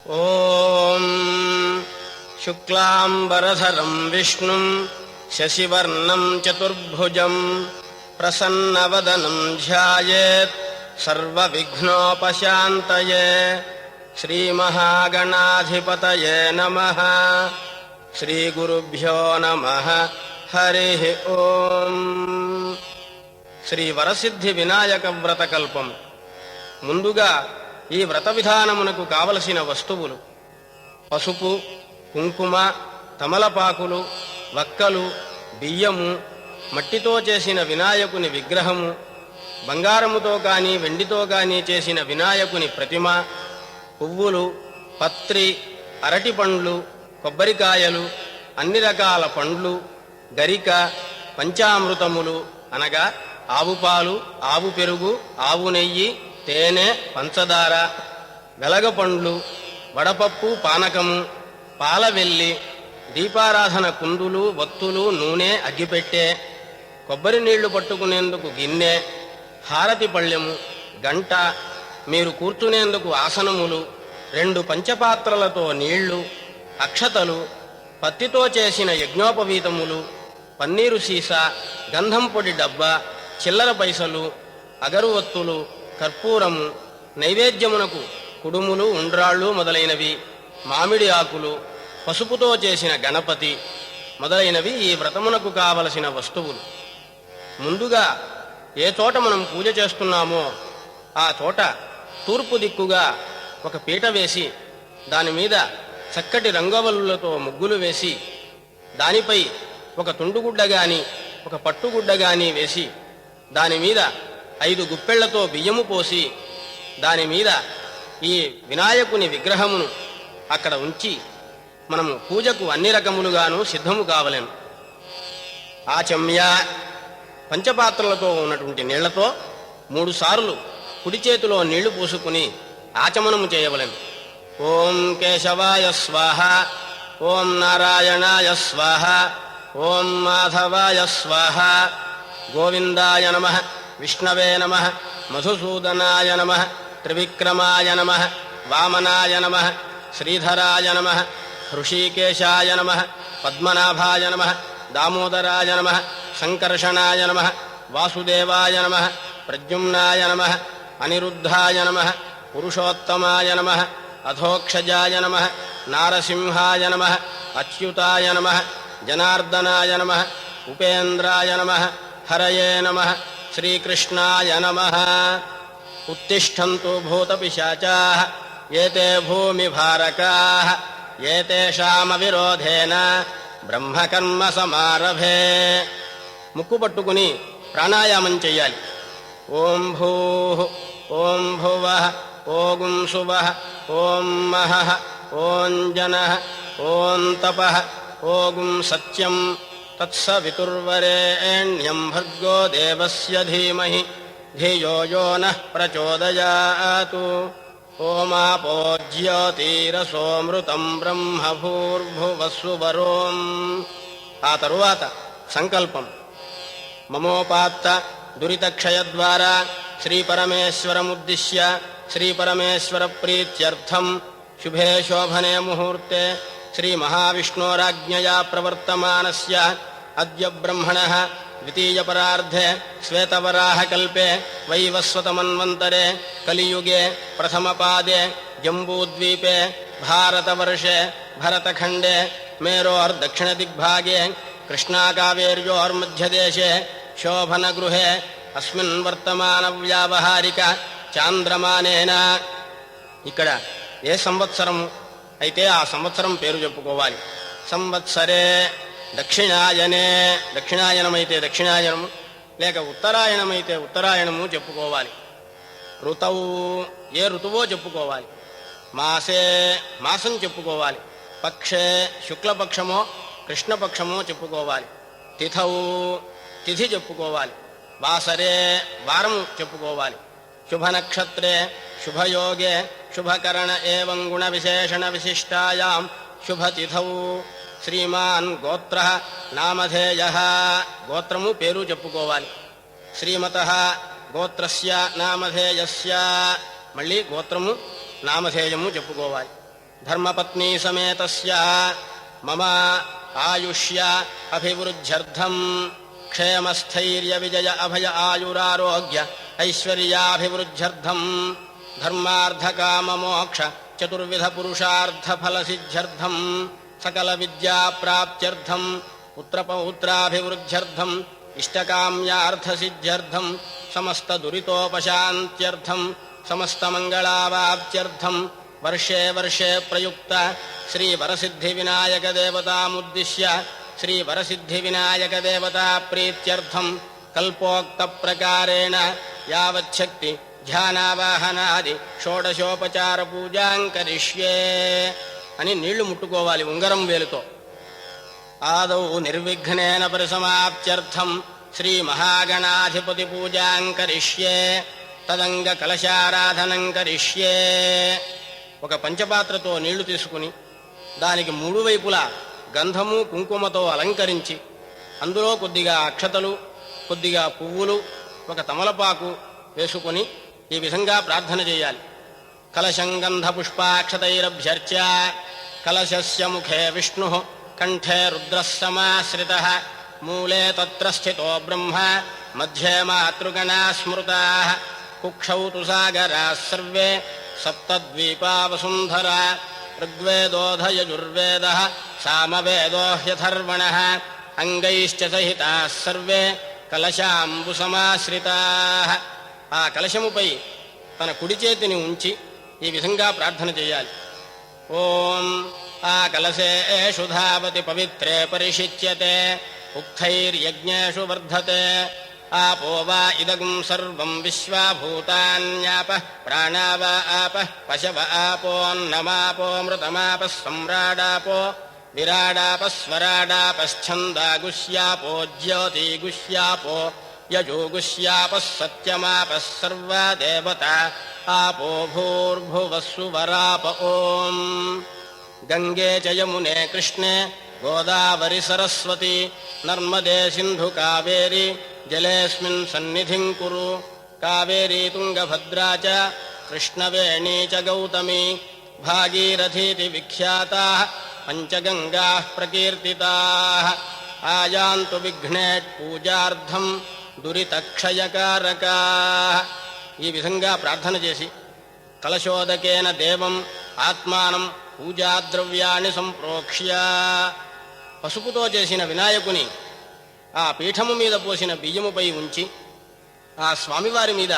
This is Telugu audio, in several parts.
ॐ शुक्लाम्बरधरं विष्णुं शशिवर्णं चतुर्भुजं प्रसन्नवदनं ध्यायेत् सर्वविघ्नोपशान्तये श्रीमहागणाधिपतये नमः श्रीगुरुभ्यो नमः हरिः ॐ శ్రీ వరసిద్ధి వినాయక వ్రత కల్పం ముందుగా ఈ వ్రత విధానమునకు కావలసిన వస్తువులు పసుపు కుంకుమ తమలపాకులు వక్కలు బియ్యము మట్టితో చేసిన వినాయకుని విగ్రహము బంగారముతో కానీ వెండితో కానీ చేసిన వినాయకుని ప్రతిమ పువ్వులు పత్రి అరటి పండ్లు కొబ్బరికాయలు అన్ని రకాల పండ్లు గరిక పంచామృతములు అనగా ఆవు పాలు ఆవు పెరుగు ఆవు నెయ్యి తేనె పంచదార వెలగపండ్లు వడపప్పు పానకము పాల వెల్లి దీపారాధన కుందులు వత్తులు నూనె అగ్గిపెట్టె కొబ్బరి నీళ్ళు పట్టుకునేందుకు గిన్నె హారతి పళ్ళెము గంట మీరు కూర్చునేందుకు ఆసనములు రెండు పంచపాత్రలతో నీళ్ళు అక్షతలు పత్తితో చేసిన యజ్ఞోపవీతములు పన్నీరు సీసా గంధం పొడి డబ్బా చిల్లర పైసలు అగరువత్తులు కర్పూరము నైవేద్యమునకు కుడుములు ఉండ్రాళ్ళు మొదలైనవి మామిడి ఆకులు పసుపుతో చేసిన గణపతి మొదలైనవి ఈ వ్రతమునకు కావలసిన వస్తువులు. ముందుగా ఏ చోట మనం పూజ చేస్తున్నామో ఆ చోట తూర్పు దిక్కుగా ఒక పీట వేసి దాని మీద చక్కటి రంగవల్లులతో ముగ్గులు వేసి దానిపై ఒక తుండుగుడ్డ గాని ఒక పట్టుగుడ్డ గాని వేసి దాని మీద ఐదు గుప్పెళ్ళతో బియ్యము పోసి దాని మీద ఈ వినాయకుని విగ్రహమును అక్కడ ఉంచి మనము పూజకు అన్ని రకములుగాను సిద్ధము కావలేము ఆచమ్య పంచపాత్రలతో ఉన్నటువంటి నీళ్ళతో మూడు సార్లు కుడి చేతిలో నీళ్ళు పూసుకుని ఆచమనము చేయవలెను. ఓం కేశవాయ స్వాహ ఓం నారాయణాయ స్వాహ ఓం మాధవాయ స్వాహ గోవిందాయ నమ. विष्णवे नमः मधुसूदनाय नमः त्रिविक्रमाय नमः वामनाय नमः श्रीधराय नमः हृषीकेशाय नमः पद्मनाभाय नमः दामोदराय नमः सङ्कर्षणाय नमः वासुदेवाय नमः प्रद्युम्नाय नमः अनिरुद्धाय नमः पुरुषोत्तमाय नमः अधोक्षजाय नमः नारसिंहाय नमः अच्युताय नमः जनार्दनाय नमः उपेन्द्राय नमः हरये नमः శ్రీకృష్ణాయ నమ ఉత్తిష్టంతు భూతపిశాచాः ఏతే భూమిభారకాः ఏతేషామవిరోధేన బ్రహ్మకర్మ సమారభే ముక్కు పట్టుకుని ప్రాణాయామం చెయ్యాలి ఓం భూ ఓం భువ ఓం శువ ఓం మహ ఓం జన ఓం తప ఓం సత్యం తత్సవితుర్వరేణ్యం భర్గో దేవస్య ధీమహి ధియో యో నః ప్రచోదయాతు ఓమాపోజ్యోతిరసోమృతం బ్రహ్మభూర్భువస్సువరోం ఆ తరువాత సంకల్పం మమోపాత్త దురితక్షయ ద్వారా శ్రీపరమేశ్వరముద్దిశ్య శ్రీపరమేశ్వర ప్రీత్యర్థం శుభే శోభనే ముహూర్తే శ్రీమహావిష్ణోరాజ్ఞయా ప్రవర్తమానస్య అద్య బ్రహ్మణः ద్వితీయపరార్ధే శ్వేతవరాహకల్పే వైవస్వతమన్వంతరే కలియుగే ప్రథమపాదే జంబూద్వీపే భారతవర్షే భరతఖండే మేరోర్దక్షిణదిగ్భాగే కృష్ణాకావేర్యోర్మధ్యదేశే శోభనగృహే అస్మిన్ వర్తమాన వ్యావహారిక చాంద్రమానేన ఇక్కడ ఏ సంవత్సరం అయితే ఆ సంవత్సరం పేరు చెప్పుకోవాలి సంవత్సరే దక్షిణాయనే దక్షిణాయనమైతే దక్షిణాయనము లేక ఉత్తరాయణమైతే ఉత్తరాయణము చెప్పుకోవాలి. ఋతవు ఏ ఋతువో చెప్పుకోవాలి. మాసే మాసం చెప్పుకోవాలి. పక్షే శుక్లపక్షమో కృష్ణపక్షమో చెప్పుకోవాలి. తిథవు తిథి చెప్పుకోవాలి. వాసరే వారము చెప్పుకోవాలి. శుభనక్షత్రే శుభయోగే శుభకరణ ఏం గుణ విశేషణ విశిష్టాయాం శుభతిథౌ. శ్రీమాన్ గోత్ర నామధేయ గోత్రము పేరు చెప్పుకోవాలి శ్రీమత గోత్రస్య నామధేయస్య మళ్ళీ గోత్రము నామధేయము చెప్పుకోవాలి ధర్మపత్నీ సమేతస్య మమ ఆయుష్య అభివృద్ధ్యర్థం క్షేమస్థైర్య విజయ అభయ ఆయురారోగ్య ఐశ్వర్యాభివృద్ధ్యర్థం ధర్మార్థకామమోక్ష చతుర్విధ పురుషార్థ सकलविद्याप्राप्त्यर्थम् पुत्रपौत्राभिवृद्ध्यर्थम् इष्टकाम्यार्थसिद्ध्यर्थम् समस्तदुरितोपशान्त्यर्थम् समस्तमङ्गलावाप्त्यर्थम् वर्षे वर्षे प्रयुक्त श्रीवरसिद्धिविनायकदेवतामुद्दिश्य श्रीवरसिद्धिविनायकदेवताप्रीत्यर्थम् कल्पोक्तप्रकारेण यावच्छक्ति ध्यानावाहनादि षोडशोपचारपूजाम् करिष्ये అని నీళ్ళు ముట్టుకోవాలి ఉంగరం వేలుతో. ఆదౌ నిర్విఘ్నేన పరిసమాప్త్యర్థం. శ్రీ మహాగణాధిపతి పూజాం కరిష్యే తదంగ కలశారాధనం కరిష్యే. ఒక పంచపాత్రతో నీళ్ళు తీసుకుని దానికి మూడు వైపులా గంధము కుంకుమతో అలంకరించి అందులో కొద్దిగా అక్షతలు కొద్దిగా పువ్వులు ఒక తమలపాకు వేసుకుని ఈ విధంగా ప్రార్థన చేయాలి. కలశం గంధ పుష్పాక్షతైరభ్యర్చ్య కలశస్య ముఖే విష్ణు కంఠే రుద్రः సమాశ్రిత మూలే తత్ర స్థితో బ్రహ్మ మధ్యే మాతృగణా స్మృతా. కుక్షౌ తు సాగరా సర్వే సప్తద్వీపా వసుంధరా ఋగ్వేదోధయజుర్వేద సామవేదో హ్యథర్వణ. అంగైశ్చ సహితా సర్వే కలశాంబు సమాశ్రితా ఆ కలశముపై తన కుడి చేతిని ఉంచి ఈ విధంగా ప్రార్థన చేయాలి ఓం ఆ కలశేషు ధావతి పవిత్రే పరిషిచ్యతే ఉక్తైర్యజ్ఞేషు వర్ధతే ఆపో వా ఇదగం సర్వం విశ్వాభూతాన్యాప ప్రాణా వా ఆప పశవ ఆపోన్నమాపో మృతమాప సమ్రాడాపో విరాడాపస్వరాడాపశ్చందాగుష్యాపో జ్యోతిగుష్యాపో యజోగుష్యాపः సత్యమాపः సర్వా पो भूर्भुवस्सुवराप ओम् गङ्गे च यमुने कृष्णे गोदावरि गोदावरिसरस्वती नर्मदे सिन्धु कावेरि जलेऽस्मिन् सन्निधिम् कुरु। कावेरी तुङ्गभद्रा च कृष्णवेणी च गौतमी भागीरथीति विख्याताः पञ्चगङ्गाः प्रकीर्तिताः। आयान्तु विघ्ने पूजार्थम् दुरितक्षयकारका। ఈ విధంగా ప్రార్థన చేసి కలశోదకేన దేవం ఆత్మానం పూజాద్రవ్యాన్ని సంప్రోక్ష్య. పసుపుతో చేసిన వినాయకుని ఆ పీఠము మీద పోసిన బియ్యముపై ఉంచి ఆ స్వామివారి మీద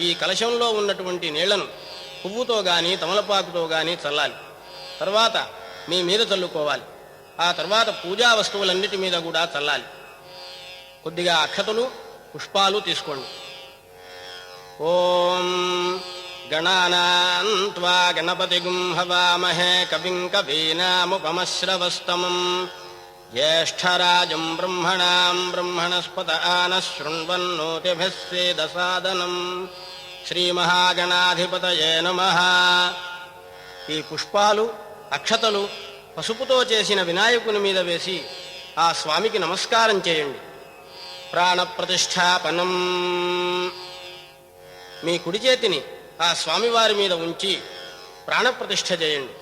ఈ కలశంలో ఉన్నటువంటి నీళ్ళను పువ్వుతో గాని తమలపాకుతో గాని చల్లాలి. తర్వాత మీ మీద చల్లుకోవాలి. ఆ తర్వాత పూజా వస్తువులన్నిటి మీద కూడా చల్లాలి. కొద్దిగా అక్షతలు పుష్పాలు తీసుకోండి. ఓం గణానాన్వా గణపతిగుం హవామహే కవిం కవీనాముపమశ్రవస్తమం. జ్యేష్ఠరాజం బ్రహ్మణాం బ్రహ్మణస్పత ఆన శృణ్వన్నోతిభిస్సేదసాదనం శ్రీమహాగణాధిపతయే నమ. ఈ పుష్పాలు అక్షతలు పసుపుతో చేసిన వినాయకుని మీద వేసి ఆ స్వామికి నమస్కారం చేయండి. ప్రాణప్రతిష్టాపనం మీ కుడి చేతిని ఆ స్వామివారి మీద ఉంచి ప్రాణప్రతిష్ఠ చేయండి.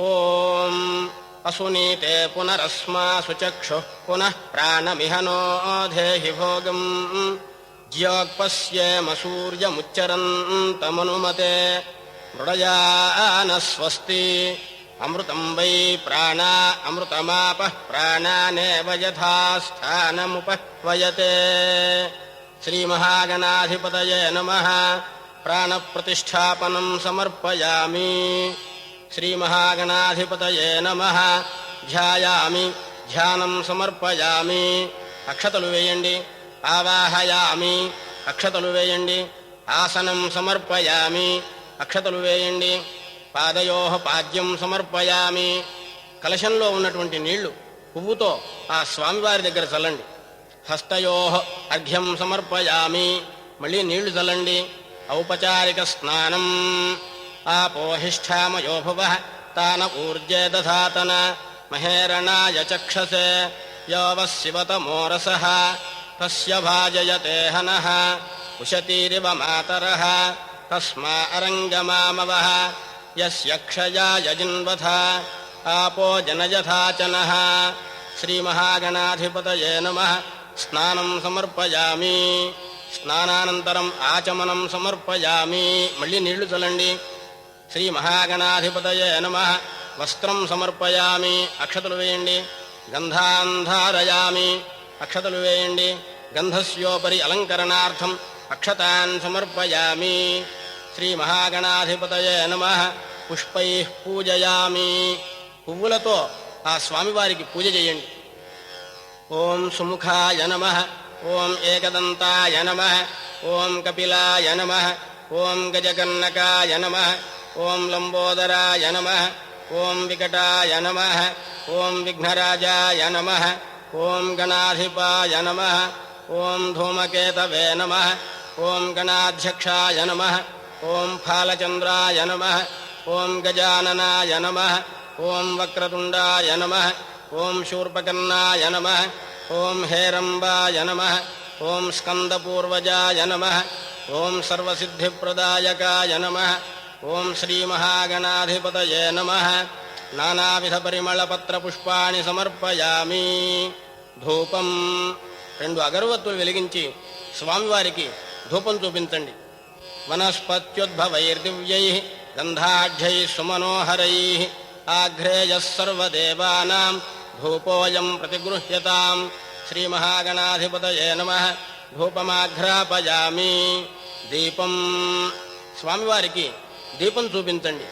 ఓం అసునీతే పునరస్మాసు చక్షు పునః ప్రాణమిహనోధేహి భోగం. జ్యోక్పశ్యేమ సూర్యముచ్చరంతమనుమతే మృడయాన స్వస్తి అమృతం వై ప్రాణా అమృతమాప ప్రాణానేవ యథాస్థానముపహ్వయతే. శ్రీమహాగణాధిపతయే నమ ప్రాణప్రతిష్టాపనం సమర్పయామి శ్రీమహాగణాధిపతయే నమ ధ్యాయామి ధ్యానం సమర్పయామి అక్షతలు వేయండి ఆవాహయామి అక్షతలు వేయండి ఆసనం సమర్పయామి అక్షతలు వేయండి పాదయో పాద్యం సమర్పయామి కలశంలో ఉన్నటువంటి నీళ్ళు పువ్వుతో ఆ స్వామివారి దగ్గర చల్లండి. हस्तयोः अघ्यम् समर्पयामि। मलिनीळ्झज़लण्डि औपचारिकस्नानम्। आपोहिष्ठामयो भुवः तान ऊर्जे दधातन। महेरणाय चक्षसे यो वः शिवतमोरसः तस्य भाजयते हनः उशतीरिव मातरः। तस्मा अरङ्गमामवः यस्य क्षया यजिन्वथ आपो जनयथाचनः श्रीमहागणाधिपतये नमः। స్నానం సమర్పయామి. స్నానానంతరం ఆచమనం సమర్పయామి. మళ్ళీ నీళ్ళు చల్లండి. శ్రీ మహాగణాధిపతయ నమ. వస్త్రం సమర్పయామి. అక్షతలు వేయండి. గంధాంధారయామి. అక్షతలు వేయండి. గంధస్యోపరి అలంకరణార్థం అక్షతాన్ సమర్పయామి. శ్రీ మహాగణాధిపతయ నమ. పుష్పై పూజయామి. పువ్వులతో ఆ స్వామివారికి పూజ చేయండి. ఓం సుముఖాయ నమ ఓం ఏకదంతాయ నమ ఓం కపిలాయ నమ ఓం గజకన్నకాయ నమ ఓం లంబోదరాయ నమ ఓం వికటాయ నమ ఓం విఘ్నరాజాయ నమ ఓం గణాధిపాయ నమ ఓం ధూమకేతవే నమ ఓం గణాధ్యక్షాయ నమ ఓం ఫాలచంద్రాయ నమ ఓం గజాననాయ నమ ఓం వక్రతుండాయ నమ ఓం శూర్పకర్ణాయ నమ ఓం హేరంబాయ నమ ఓం స్కందపూర్వజాయ నమ ఓం సర్వసిద్ధిప్రదాయకాయ నమ ఓం శ్రీమహాగణాధిపతయే నమ. నానావిధపరిమళపత్రపుష్పాణి సమర్పయామి. ధూపం. రెండు అగరవత్తులు వెలిగించి స్వామివారికి ధూపం చూపించండి. వనస్పత్యుద్భవైర్దివ్యై గంధాఢ్యై సుమనోహరై. ఆఘ్రేయ సర్వదేవానాం ధూపోయం ప్రతిగృహ్యతాం శ్రీమహాగణాధిపతయే నమ ధూపమాఘ్రాపయామి దీపం స్వామివారికి దీపం చూపించండి।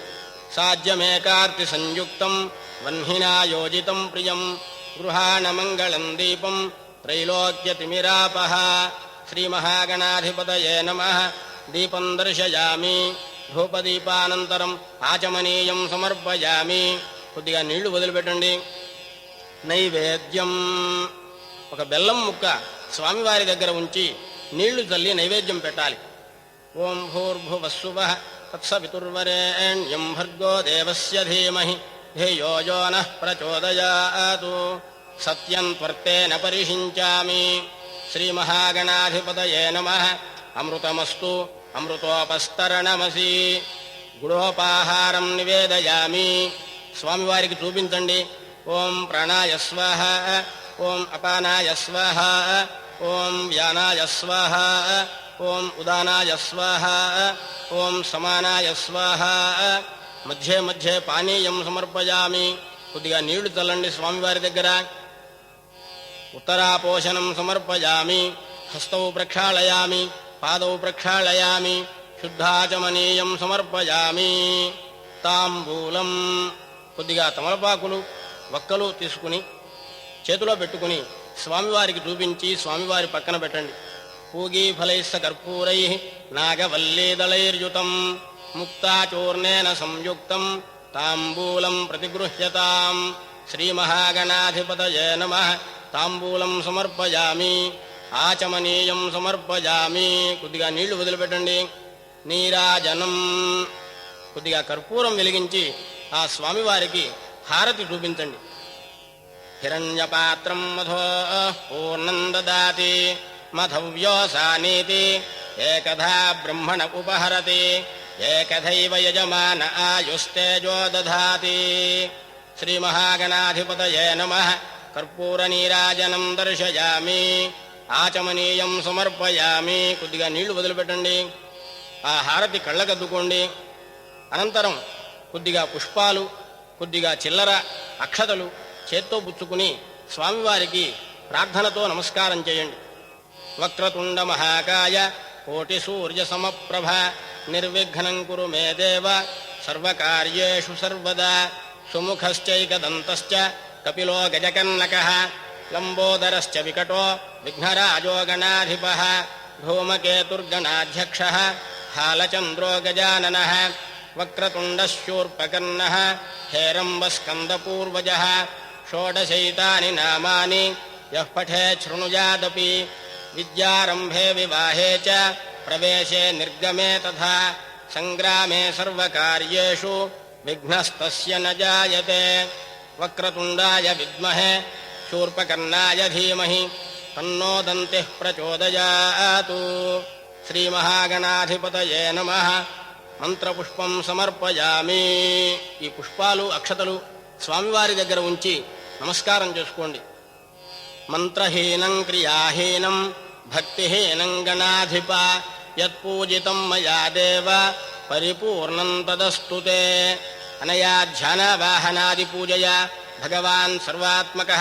సాధ్యమేకార్తి సంయుక్తం। వహ్నినా యోజితం ప్రియం। గృహాణమంగళం దీపం। త్రైలోక్యతిమిరాపహ శ్రీమహాగణాధిపతయే నమ। దీపం దర్శయామి। ధూపదీపానంతరం ఆచమనీయం సమర్పయామి। కొద్దిగా నీళ్ళు వదిలిపెట్టండి। నైవేద్యం. ఒక బెల్లం ముక్క స్వామివారి దగ్గర ఉంచి నీళ్ళు చల్లి నైవేద్యం పెట్టాలి. ఓం భూర్భువస్సువ తత్సవితుర్వరేణ్యం భర్గో దేవస్య ధీమహి. ధియో యో నః ప్రచోదయాతు. సత్యం త్వర్తేన పరిషించామి శ్రీమహాగణాధిపతయే నమ. అమృతమస్తు అమృతోపస్తరణమసి. గుడోపాహారం నివేదయామి. స్వామివారికి చూపించండి. ఓం ప్రాణాయ స్వాహ ఓం అపానాయ స్వాహ ఓం వ్యానాయ స్వాహ ఓం ఉదానాయ స్వాహ ఓం సమానాయ స్వాహ. మధ్య మధ్య పానీయం సమర్పయామి. కొద్దిగా నీళ్ళు తల్లండి స్వామివారి దగ్గర. ఉత్తరాపోషణం సమర్పయామి. హస్తౌ ప్రక్షాళయామి. పాదౌ ప్రక్షాళయామి. శుద్ధాచమనీయం సమర్పయామి. తాంబూలం. కొద్దిగా తమలపాకులు. ఒక్కలు తీసుకుని చేతిలో పెట్టుకుని స్వామివారికి చూపించి స్వామివారి పక్కన పెట్టండి. పూగీ ఫలైస్స కర్పూరై నాగవల్లీదళైర్యుతం ముక్తాచూర్ణేన సంయుక్తం తాంబూలం ప్రతిగృహ్యతాం. శ్రీమహాగణాధిపతయే నమ. తాంబూలం సమర్పయామి ఆచమనీయం సమర్పయామి. కొద్దిగా నీళ్ళు వదిలిపెట్టండి. నీరాజనం. కొద్దిగా కర్పూరం వెలిగించి ఆ స్వామివారికి హారతి చూపించండి. హిరణ్యపాత్రం మధో పూర్ణం దదాతి మధవ్యోసానీతి ఏకథా బ్రహ్మణ ఉపహరతి ఏకథైవ యజమాన ఆయుస్తేజో దధాతి. శ్రీమహాగణాధిపతయే నమ. కర్పూరనీరాజనం దర్శయామి ఆచమనీయం సమర్పయామి. కొద్దిగా నీళ్ళు వదిలిపెట్టండి. ఆ హారతి కళ్ళకద్దుకోండి. అనంతరం కొద్దిగా పుష్పాలు కొద్దిగా చిల్లర అక్షతలు చేత్తో పుచ్చుకుని స్వామివారికి ప్రార్థనతో నమస్కారం చేయండి. వక్రతుండ మహాకాయ కోటి సూర్య సమప్రభ నిర్విఘ్నం కురు మే దేవ సర్వకార్యేషు సర్వదా సుముఖశ్చైకదంతశ్చ కపిలో గజకన్నక లంబోదరశ్చ వికటో విఘ్నరాజో గణాధిప ధూమకేతుర్గణాధ్యక్ష హాలచంద్రో वक्रतुण्डशूर्पकर्णः हेरम्बस्कन्दपूर्वजः षोडशैतानि नामानि यः पठे शृणुयादपि विद्यारम्भे विवाहे च प्रवेशे निर्गमे तथा सङ्ग्रामे सर्वकार्येषु विघ्नस्तस्य न जायते। वक्रतुण्डाय विद्महे शूर्पकर्णाय धीमहि तन्नो दन्तिः प्रचोदयातु। श्रीमहागणाधिपतये नमः। మంత్రపుష్పం సమర్పయామి. ఈ పుష్పాలు అక్షతలు స్వామివారి దగ్గర ఉంచి నమస్కారం చేసుకోండి. మంత్రహీనం క్రియాహీనం భక్తిహీనం గణాధిప యత్పూజితం మయా దేవ పరిపూర్ణం తదస్తుతే అనయా ధ్యానవాహనాది పూజయా భగవాన్ సర్వాత్మక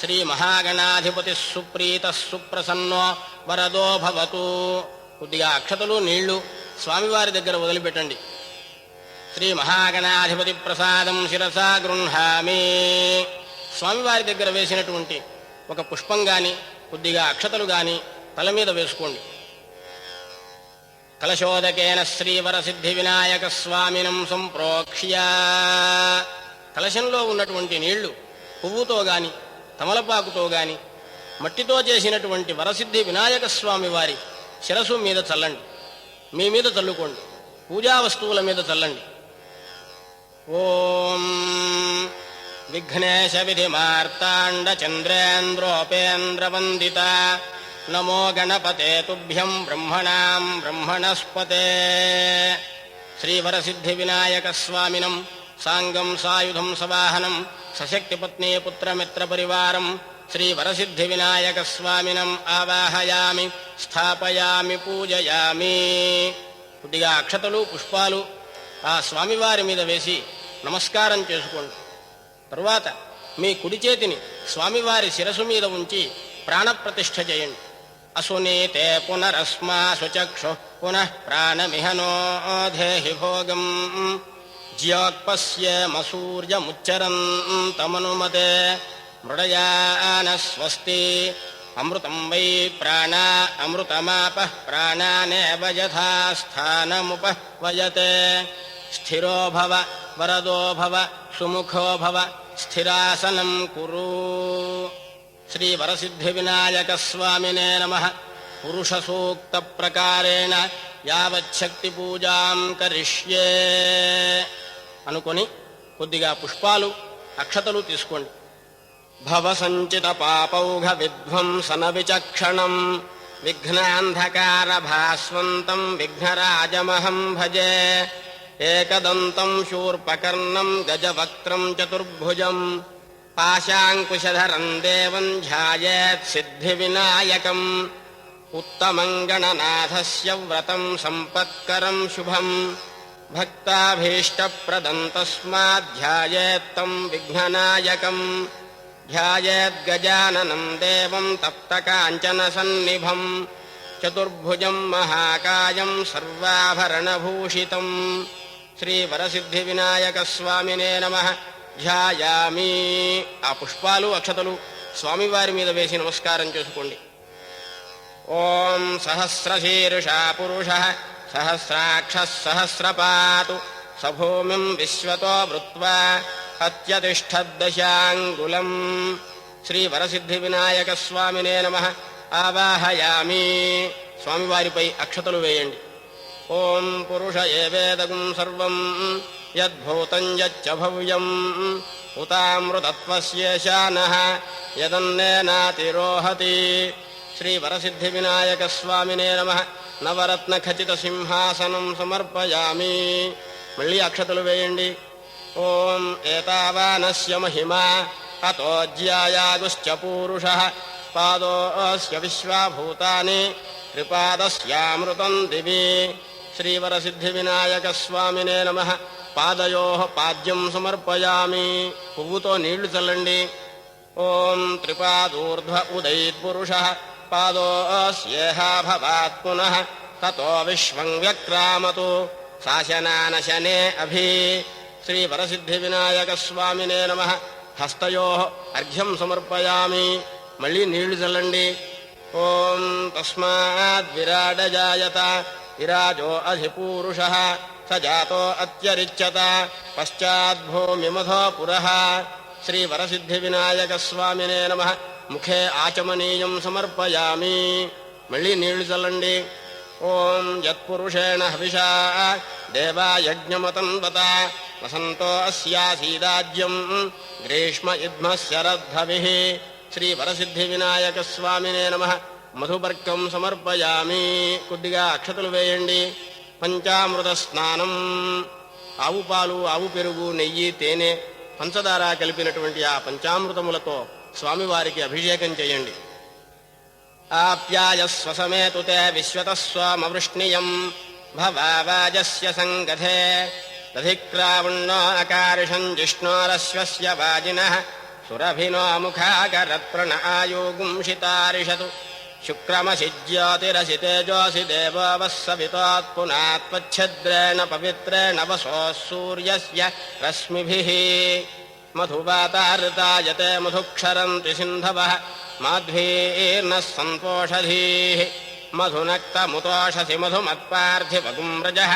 శ్రీ మహాగణాధిపతి సుప్రీత సుప్రసన్నో వరదో భవతు. కొద్దిగా అక్షతలు నీళ్ళు స్వామివారి దగ్గర వదిలిపెట్టండి. శ్రీ మహాగణాధిపతి ప్రసాదం శిరసా గృహామి స్వామివారి దగ్గర వేసినటువంటి ఒక పుష్పం గాని కొద్దిగా అక్షతలు గాని తల మీద వేసుకోండి. కలశోదకేన శ్రీవర సిద్ధి వినాయక స్వామినం సంప్రోక్ష్య. కలశంలో ఉన్నటువంటి నీళ్ళు పువ్వుతో గాని తమలపాకుతో గాని మట్టితో చేసినటువంటి వరసిద్ధి వినాయక స్వామి వారి శిరసు మీద చల్లండి. మీ మీద తల్లుకోండి పూజా వస్తువుల మీద తల్లండి ఓం విఘ్నేశ విధి మార్తాండ చంద్రేంద్రోపేంద్ర వందిత నమో గణపతే తుభ్యం బ్రహ్మణాం బ్రహ్మణస్పతే. శ్రీవరసిద్ధి వినాయక స్వామినం సాంగం సాయుధం సవాహనం సశక్తి పత్ని పుత్రమిత్ర పరివారం శ్రీవరసిద్ధి వినాయక స్వామినం ఆవాహయామి. స్థాపయామి పూజయామి. కొద్దిగా అక్షతలు పుష్పాలు ఆ స్వామివారి మీద వేసి నమస్కారం చేసుకోండి. తరువాత మీ కుడి చేతిని స్వామివారి శిరసు మీద ఉంచి ప్రాణప్రతిష్ఠ చేయండి. అసునీతే పునరస్మా సుచక్షు పునః ప్రాణమిహనోధేహి భోగం. జ్యోక్పశ్యమసూర్యముచ్చరన్ తమనుమతే మృడయాన స్వస్తి. అమృతం వై ప్రాణ అమృతమాప ప్రాణానేవ యథా స్థిరో భవ వరదో భవ సుముఖో భవ స్థిరాసనం కురు. శ్రీ వరసిద్ధి వినాయక స్వామినే నమ. పురుష సూక్త ప్రకారేణ యావచ్చక్తి పూజాం కరిష్యే. అనుకొని కొద్దిగా పుష్పాలు అక్షతలు తీసుకోండి. भवसञ्चितपापौघविध्वंसनविचक्षणम् विघ्नान्धकारभास्वन्तम् विघ्नराजमहम् भजे। एकदन्तम् शूर्पकर्णम् गजवक्त्रम् चतुर्भुजम्। पाशाङ्कुशधरम् देवम् ध्यायेत्सिद्धिविनायकम् उत्तमङ्गणनाथस्य व्रतम् सम्पत्करम् शुभम्। भक्ताभीष्टप्रदम् तस्माध्यायेत्तम् विघ्ननायकम्। గణనాథస్య వ్రతం సంపత్కరం శుభం భక్తాభీష్టప్రదం తస్మాధ్యాయేత్తం విఘ్ననాయకం సన్నిభం చతుర్భుజం మహాకాయం సర్వాభరణభూషితం శ్రీవరసిద్ధి వినాయక స్వామినే నమ ధ్యాయామి ఆ పుష్పాలు అక్షతలు స్వామివారి మీద వేసి నమస్కారం చేసుకోండి. ఓం సహస్రశీర్షా పురుష సహస్రాక్ష సహస్రపాతు సభూమిం విశ్వతో వృత్వా అత్యతిష్టద్దశాంగులం శ్రీవరసిద్ధి వినాయక స్వామినే నమ. ఆవాహయామి. స్వామివారిపై అక్షతలు వేయండి. ఓం పురుష ఏవేదగం సర్వం. యద్భూతం యచ్చ భవ్యం. ఉతామృతత్వస్యేశాన యదన్నేనాతిరోహతి శ్రీవరసిద్ధి వినాయక స్వామినే నమ. నవరత్న ఖచిత సింహాసనం సమర్పయామి. మళ్ళీ అక్షతలు వేయండి. ఓం ఏతావానస్య మహిమా అతోజ్యాయాగుశ్చ పూరుష పాదోస్య విశ్వాభూతాని త్రిపాదస్యామృతం దివి శ్రీవరసిద్ధి వినాయక స్వామినే నమ పాదయో పాద్యం సమర్పయామి పువ్వుతో నీళ్లు చల్లండి ఓం త్రిపాదూర్ధ్వ ఉదైత్పురుష పాదోస్యేహ భవాత్ పునః తతో విశ్వం వ్యక్రామతు శాసనానశనే అభి శ్రీవరసిద్ధి వినాయక స్వామినే నమ. హస్తయో అర్ఘ్యం సమర్పయామి. మళ్ళీ నీళ్ళు చల్లండి. ఓం తస్మాద్ విరాడజాయత. విరాజో అధిపూరుష. స జాతో అత్యరిచ్యత. పశ్చాద్భూమిమధో పురః. శ్రీవరసిద్ధి వినాయక స్వామినే నమ. ముఖే ఆచమనీయం సమర్పయామి. మళ్ళీ నీళ్ళు చల్లండి. ఓం యత్పురుషేణ హవిషా. దేవాయజ్ఞమతంబత వసంతో అస్యాసీదాజ్యం. గ్రీష్మ యుద్మ శరద్ధవి శ్రీవరసిద్ధి వినాయక స్వామినే నమ. మధుపర్కం సమర్పయామి. కొద్దిగా అక్షతలు వేయండి. పంచామృత స్నానం ఆవు పాలు ఆవు పెరుగు నెయ్యి తేనె పంచదార కలిపినటువంటి ఆ పంచామృతములతో స్వామివారికి అభిషేకం చేయండి. ఆప్యాయ సమేతు విశ్వత స్వామవృష్ణియం భవావాజస్య సంగధే रधिक्रान्नाकारिषञ्जिष्णोरश्वस्य वाजिनः सुरभिनो मुखाकरत्प्रण आयोगुंषितारिषतु शुक्रमसि ज्योतिरसितेजोऽसि देवो वः स पवित्रेण वसोः सूर्यस्य रश्मिभिः। मधुवातारृतायते मधुक्षरन्ति सिन्धवः माध्वीर्नः सन्तोषधीः। मधुनक्तमुतोषसि मधुमत्पार्थिवगुम्रजः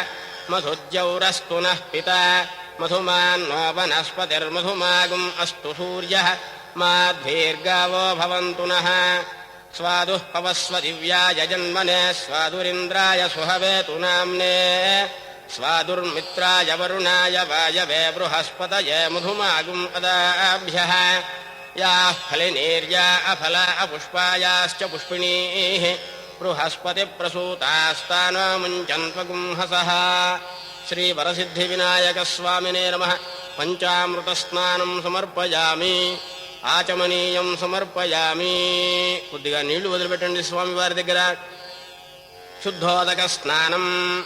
मधुद्यौरस्तु नः पिता मधुमान्नो वनस्पतिर्मधुमागुम् अस्तु सूर्यः मा भवन्तु नः। स्वादुः पवस्व दिव्याय जन्मने स्वादुरिन्द्राय सुहवेतु नाम्ने। स्वादुर्मित्राय वरुणाय वायवे बृहस्पतये मधुमागुम् अदाभ्यः। याः फलिनीर्या अफला अपुष्पायाश्च पुष्पिणीः। అపుష్పాయాశ్చ పుష్పిణీः బృహస్పతిప్రసూతాస్తానో ముంచన్త్వగుంహసः శ్రీవరసిద్ధివినాయకస్వామినే నమః. పంచామృతస్నానం సమర్పయామి. ఆచమనీయం సమర్పయామి. కొద్దిగా నీళ్ళు వదిలిపెట్టండి స్వామివారి దగ్గర. శుద్ధోదక స్నానం.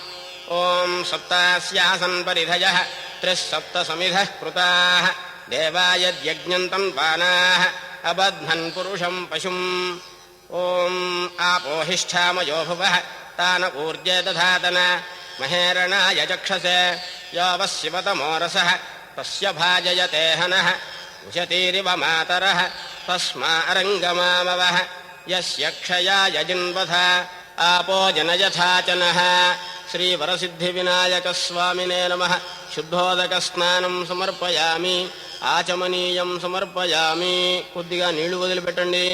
ఓం సప్తాస్యాసన్ పరిధయ. త్రిస్సప్త సమిధ కృతా దేవాయజ్ఞంతం పానా అబధ్నన్ పురుషం పశుం. ఓం ఆపోహిష్ఠామయో భువః తాన ఊర్జే దధాతన మహేరణాయ చక్షసే యో వः శివతమోరసः తస్య భాజయతే హనः ఉశతీరివ మాతరः తస్మా అరంగమామవः యస్య క్షయాయ జిన్వథ ఆపో జనయథాచనः శ్రీవరసిద్ధివినాయకస్వామినే నమః శుద్ధోదక స్నానం సమర్పయామి ఆచమనీయం సమర్పయామి కొద్దిగా నీళ్ళు వదిలిపెట్టండి